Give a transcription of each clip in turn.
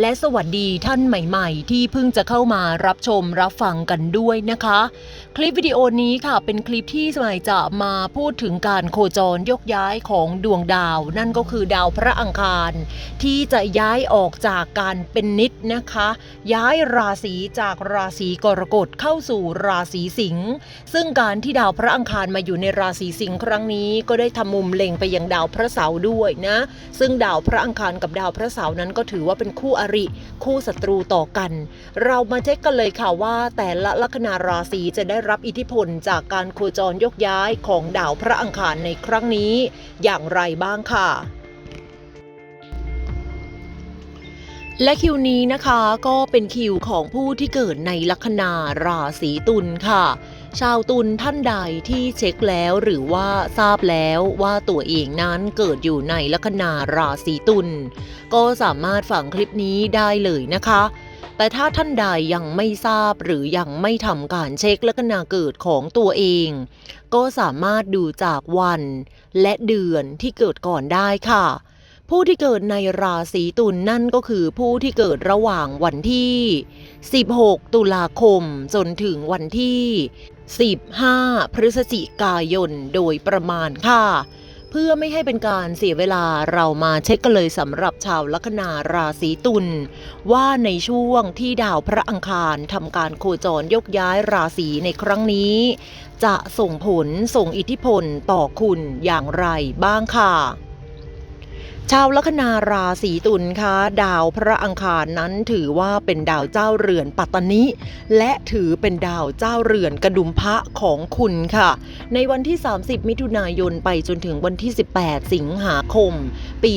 และสวัสดีท่านใหม่ๆ ที่เพิ่งจะเข้ามารับชมรับฟังกันด้วยนะคะ คลิปวิดีโอนี้ค่ะเป็นคลิปที่สมัยจะมาพูดถึงการโคจรยกย้ายของดวงดาว นั่นก็คือดาวพระอังคาร ที่จะย้ายออกจากการเป็นนิดนะคะ ย้ายราศีจากราศีกรกฎเข้าสู่ราศีสิงห์ซึ่งการที่ดาวพระอังคารมาอยู่ในราศีสิงห์ครั้งนี้ก็ได้ทำมุมเล็งไปยังดาวพระเสาร์ด้วยนะ ซึ่งดาวพระอังคารกับดาวพระเสาร์นั้นก็ถือว่าเป็นคู่อริ คู่ศัตรูต่อกัน เรามาเช็คกันเลยค่ะว่า แต่ละลัคนาราศีจะได้รับอิทธิพลจากการโคจรยกย้ายของดาวพระอังคารในครั้งนี้ อย่างไรบ้างค่ะและคิวนี้นะคะก็เป็นคิวของผู้ที่เกิดในลัคนาราศีตุลค่ะ ชาวตุลท่านใดที่เช็คแล้วหรือว่าทราบแล้วว่าตัวเองนั้นเกิดอยู่ในลัคนาราศีตุลก็สามารถฟังคลิปนี้ได้เลยนะคะ แต่ถ้าท่านใดยังไม่ทราบหรือยังไม่ทำการเช็คลัคนาเกิดของตัวเอง ก็สามารถดูจากวันและเดือนที่เกิดก่อนได้ค่ะ ผู้ที่เกิดในราศีตุลนนั่นก็คือผู้ที่เกิดระหว่างวันที่ 16 ตุลาคมจนถึงวันที่ 15 พฤศจิกายนโดยประมาณค่ะ เพื่อไม่ให้เป็นการเสียเวลาเรามาเช็คกันเลยสำหรับชาวลัคนาราศีตุลว่าในช่วงที่ดาวพระอังคารทำการโคจรยกย้ายราศีในครั้งนี้ จะส่งผลส่งอิทธิพลต่อคุณอย่างไรบ้างค่ะ ชาวลัคนาราศีตุลคะดาวพระอังคารนั้นถือว่าเป็นดาวเจ้าเรือนปัตตนิ และถือเป็นดาวเจ้าเรือนกระดุมพระของคุณค่ะ ในวันที่ 30 มิถุนายนไปจนถึงวันที่ 18 สิงหาคม ปี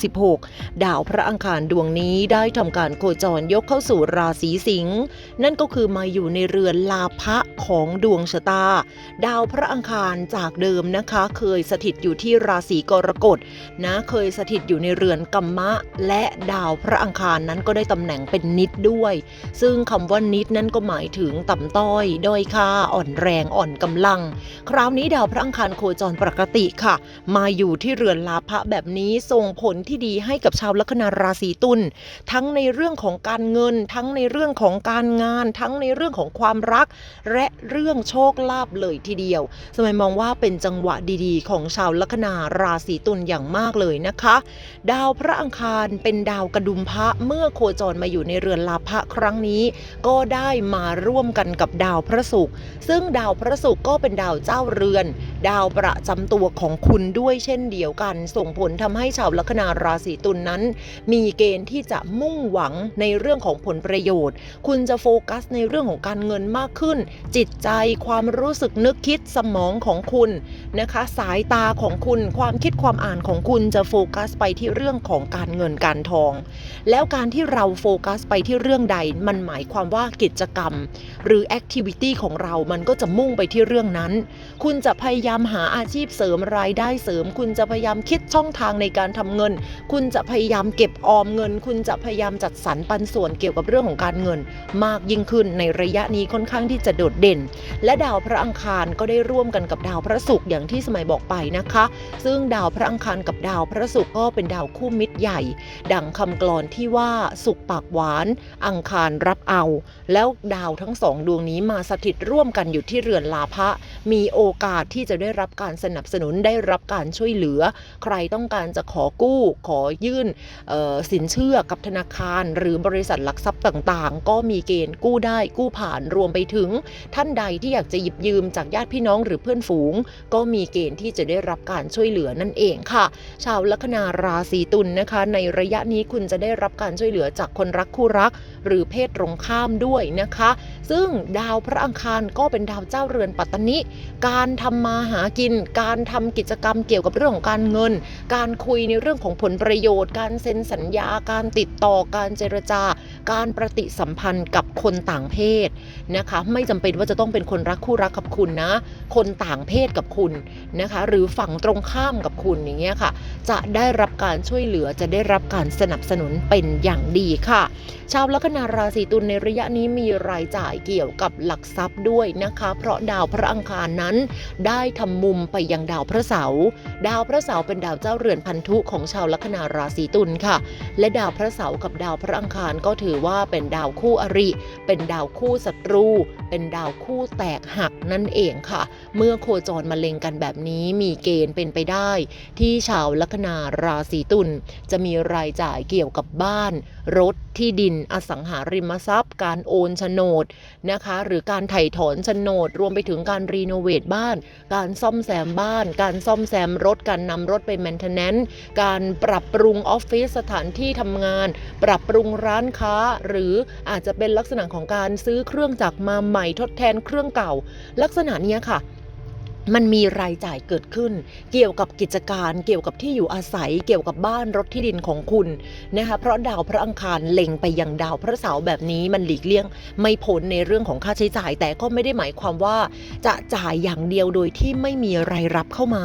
2566 ดาวพระอังคารดวงนี้ได้ทำการโคจรยกเข้าสู่ราศีสิงห์นั่นก็คือมาอยู่ในเรือนลาภะของดวงชะตา ดาวพระอังคารจากเดิมนะคะ เคยสถิตอยู่ที่ราศีกรกฎนะเคยสถิตอยู่ในเรือนกัมมะ และดาวพระอังคารนั้นก็ได้ตำแหน่งเป็นนิดด้วย ซึ่งคำว่านิดนั้นก็หมายถึงต่ำต้อยด้อยค่าอ่อนแรงอ่อนกำลัง คราวนี้ดาวพระอังคารโคจรปกติค่ะ มาอยู่ที่เรือนลาภะแบบนี้ส่งผลที่ดีให้กับชาวลัคนาราศีตุลทั้งในเรื่องของการเงิน ทั้งในเรื่องของการงาน ทั้งในเรื่องของความรัก และเรื่องโชคลาภเลยทีเดียว สมัยมองว่าเป็นจังหวะดีๆ ของชาวลัคนาราศีตุลอย่างมากเลยนะคะ ดาวพระอังคารเป็นดาวกระดุมพระเมื่อโคจรมาอยู่ในเรือนลาภะครั้งนี้ ก็ได้มาร่วมกันกับดาวพระศุกร์ซึ่งดาวพระศุกร์ก็เป็นดาวเจ้าเรือน ดาวประจำตัวของคุณด้วยเช่นเดียวกัน ส่งผลทำให้ชาวลัคนาราศีตุลนนั้น มีเกณฑ์ที่จะมุ่งหวังในเรื่องของผลประโยชน์ คุณจะโฟกัสในเรื่องของการเงินมากขึ้น จิตใจความรู้สึกนึกคิดสมองของคุณนะคะ สายตาของคุณความคิดความอ่านของคุณจะโฟกัสไปที่เรื่องของการเงินการทอง แล้วการที่เราโฟกัสไปที่เรื่องใด มันหมายความว่ากิจกรรม หรือแอคทิวิตี้ของเรามันก็จะมุ่งไปที่เรื่องนั้น คุณจะพยายามหาอาชีพเสริมรายได้เสริม คุณจะพยายามคิดช่องทางในการทำเงิน คุณจะพยายามเก็บออมเงิน คุณจะพยายามจัดสรรปันส่วนเกี่ยวกับเรื่องของการเงิน มากยิ่งขึ้นในระยะนี้ค่อนข้างที่จะโดดเด่น และดาวพระอังคารก็ได้ร่วมกันกับดาวพระศุกร์อย่างที่สมัยบอกไปนะคะ ซึ่งดาวพระอังคารกับดาวพระศุกร์ก็เป็นดาวคู่มิตรใหญ่ ดังคำกลอนที่ว่าสุขปากหวาน อังคารรับเอา แล้วดาวทั้งสองดวงนี้มาสถิตร่วมกันอยู่ที่เรือนลาภะมีโอกาสที่จะได้รับการสนับสนุนได้รับการช่วยเหลือ ใครต้องการจะขอกู้ ขอยื่นสินเชื่อกับธนาคาร หรือบริษัทหลักทรัพย์ต่างๆ ก็มีเกณฑ์กู้ได้กู้ผ่านรวมไปถึง ท่านใดที่อยากจะหยิบยืมจากญาติพี่น้องหรือเพื่อนฝูง ก็มีเกณฑ์ที่จะได้รับการช่วยเหลือนั่นเองค่ะชาวลัคนาราศีตุลนนะคะ ในระยะนี้คุณจะได้รับการช่วยเหลือจากคนรักคู่รัก หรือเพศตรงข้ามด้วยนะคะ ซึ่งดาวพระอังคารก็เป็นดาวเจ้าเรือนปัตตนิ การทำมาหากิน การทำกิจกรรมเกี่ยวกับเรื่องของการเงิน การคุยในเรื่องของผลประโยชน์ การเซ็นสัญญา การติดต่อ การเจรจา การปฏิสัมพันธ์กับคนต่างเพศนะคะ ไม่จำเป็นว่าจะต้องเป็นคนรักคู่รักกับคุณนะ คนต่างเพศกับคุณนะคะ หรือฝั่งตรงข้ามกับคุณอย่างเงี้ยนี้ค่ะ จะได้รับการช่วยเหลือจะได้รับการสนับสนุนเป็นอย่างดีค่ะ ชาวลัคนาราศีตุลในระยะนี้มีรายจ่ายเกี่ยวกับหลักทรัพย์ด้วยนะคะ เพราะดาวพระอังคารนั้น ได้ทำมุมไปยังดาวพระเสาร์ดาวพระเสาร์เป็นดาวเจ้าเรือนพันธุของชาวลัคนาราศีตุลค่ะ และดาวพระเสาร์กับดาวพระอังคารก็ถือว่าเป็นดาวคู่อริ เป็นดาวคู่ศัตรู เป็นดาวคู่แตกหักนั่นเองค่ะ เมื่อโคจรมาเล็งกันแบบนี้มีเกณฑ์เป็นไปได้ ที่ที่ชาวลัคนาราศีตุลจะมีรายจ่ายเกี่ยวกับบ้าน รถที่ดินอสังหาริมทรัพย์ การโอนโฉนดนะคะ หรือการไถ่ถอนโฉนด รวมไปถึงการรีโนเวทบ้าน การซ่อมแซมบ้าน การซ่อมแซมรถ การนำรถไปแมนเทนแนนซ์การปรับปรุงออฟฟิศสถานที่ทำงาน ปรับปรุงร้านค้า หรืออาจจะเป็นลักษณะของการซื้อเครื่องจักรมาใหม่ทดแทนเครื่องเก่า ลักษณะนี้ค่ะ มันมีรายจ่ายเกิดขึ้น เกี่ยวกับกิจการ เกี่ยวกับที่อยู่อาศัย เกี่ยวกับบ้านรถที่ดินของคุณนะคะเพราะดาวพระอังคารเล็งไปยังดาวพระเสาร์แบบนี้มันหลีกเลี่ยง ไม่พ้นในเรื่องของค่าใช้จ่าย แต่ก็ไม่ได้หมายความว่า จะจ่ายอย่างเดียวโดยที่ไม่มีรายรับเข้ามา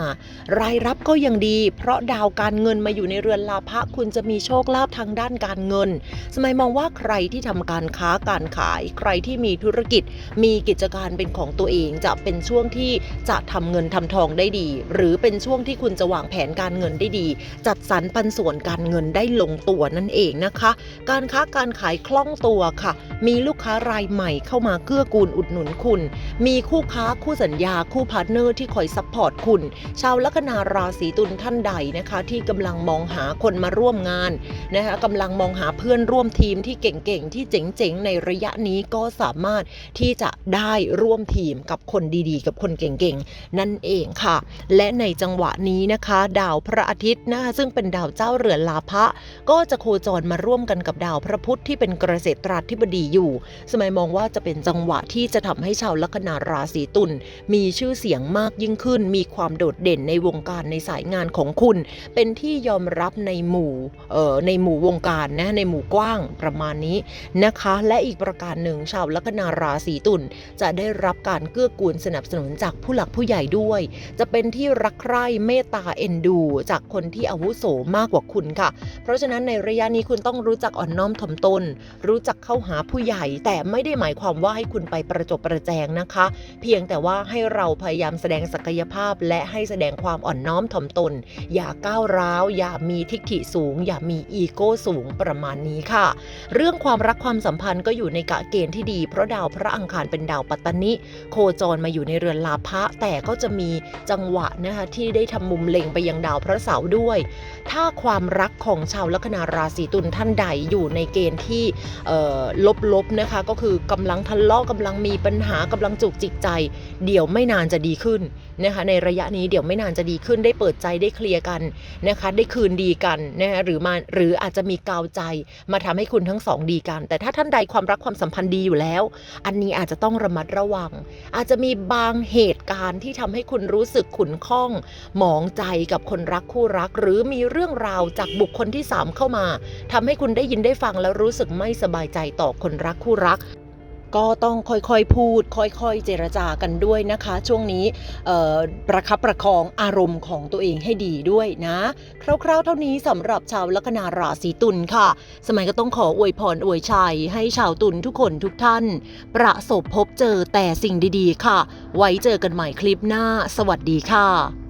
รายรับก็ยังดี เพราะดาวการเงินมาอยู่ในเรือนลาภะคุณจะมีโชคลาภทางด้านการเงิน สมัยมองว่าใครที่ทำการค้าการขาย ใครที่มีธุรกิจ มีกิจการเป็นของตัวเองจะเป็นช่วงที่จะทำเงินทำทองได้ดี หรือเป็นช่วงที่คุณจะวางแผนการเงินได้ดี จัดสรรปันส่วนการเงินได้ลงตัวนั่นเองนะคะ การค้าการขายคล่องตัวค่ะ มีลูกค้ารายใหม่เข้ามาเกื้อกูลอุดหนุนคุณ มีคู่ค้าคู่สัญญาคู่พาร์ทเนอร์ที่คอยซัพพอร์ตคุณ ชาวลัคนาราศีตุลท่านใดนะคะ ที่กำลังมองหาคนมาร่วมงานนะคะกำลังมองหาเพื่อนร่วมทีมที่เก่งๆที่เจ๋งๆในระยะนี้ก็สามารถที่จะได้ร่วมทีมกับคนดีๆ กับคนเก่งๆนั่นเองค่ะ และในจังหวะนี้นะคะ ดาวพระอาทิตย์นะคะซึ่งเป็นดาวเจ้าเรือนลาภะก็จะโคจรมาร่วมกันกับดาวพระพุธที่เป็นเกษตราธิบดีอยู่ สมัยมองว่าจะเป็นจังหวะที่จะทำให้ชาวลัคนาราศีตุลมีชื่อเสียงมากยิ่งขึ้น มีความโดดเด่นในวงการในสายงานของคุณ เป็นที่ยอมรับในหมู่เอ่อในหมู่วงการนะในหมู่กว้างประมาณนี้นะคะ และอีกประการหนึ่งชาวลัคนาราศีตุลจะได้รับการเกื้อกูลสนับสนุนจากผู้หลักผู้ใหญ่ด้วย จะเป็นที่รักใคร่เมตตาเอ็นดู จากคนที่อาวุโสมากกว่าคุณค่ะ เพราะฉะนั้นในระยะนี้คุณต้องรู้จักอ่อนน้อมถ่อมตน รู้จักเข้าหาผู้ใหญ่ แต่ไม่ได้หมายความว่าให้คุณไปประจบประแจงนะคะ เพียงแต่ว่าให้เราพยายามแสดงศักยภาพ และให้แสดงความอ่อนน้อมถ่อมตน อย่าก้าวร้าว อย่ามีทิฐิสูง อย่ามีอีโก้สูงประมาณนี้ค่ะ เรื่องความรักความสัมพันธ์ก็อยู่ในกะเกณฑ์ที่ดี เพราะดาวพระอังคารเป็นดาวปัตตนิโคจรมาอยู่ในเรือนลาภะแต่ก็จะมีจังหวะนะคะที่ได้ทำมุมเล็งไปยังดาวพระเสาร์ด้วย ถ้าความรักของชาวลัคนาราศีตุลท่านใดอยู่ในเกณฑ์ที่ลบๆนะคะก็คือกำลังทะเลาะกำลังมีปัญหากำลังจุกจิกใจ เดี๋ยวไม่นานจะดีขึ้นนะคะในระยะนี้เดี๋ยวไม่นานจะดีขึ้นได้เปิดใจได้เคลียร์กันนะคะได้คืนดีกันนะคะหรือมาหรืออาจจะมีกาวใจมาทำให้คุณทั้งสองดีกัน แต่ถ้าท่านใดความรักความสัมพันธ์ดีอยู่แล้ว อันนี้อาจจะต้องระมัดระวัง อาจจะมีบางเหตุการณ์ที่ทำให้คุณรู้สึกขุนข้อง หมองใจกับคนรักคู่รัก หรือมีเรื่องราวจากบุคคลที่ 3 เข้ามาทำให้คุณได้ยินได้ฟังแล้วรู้สึกไม่สบายใจต่อคนรักคู่รัก ก็ต้องค่อยๆพูด ค่อยๆ เจรจากันด้วยนะคะ ช่วงนี้ประคับประคองอารมณ์ของตัวเองให้ดีด้วยนะ คร่าวๆ เท่านี้สำหรับชาวลัคนาราศีตุลค่ะ สมัยก็ต้องขออวยพรอวยชัย ให้ชาวตุลทุกคนทุกท่าน ประสบพบเจอแต่สิ่งดีๆ ค่ะ ไว้เจอกันใหม่คลิปหน้า สวัสดีค่ะ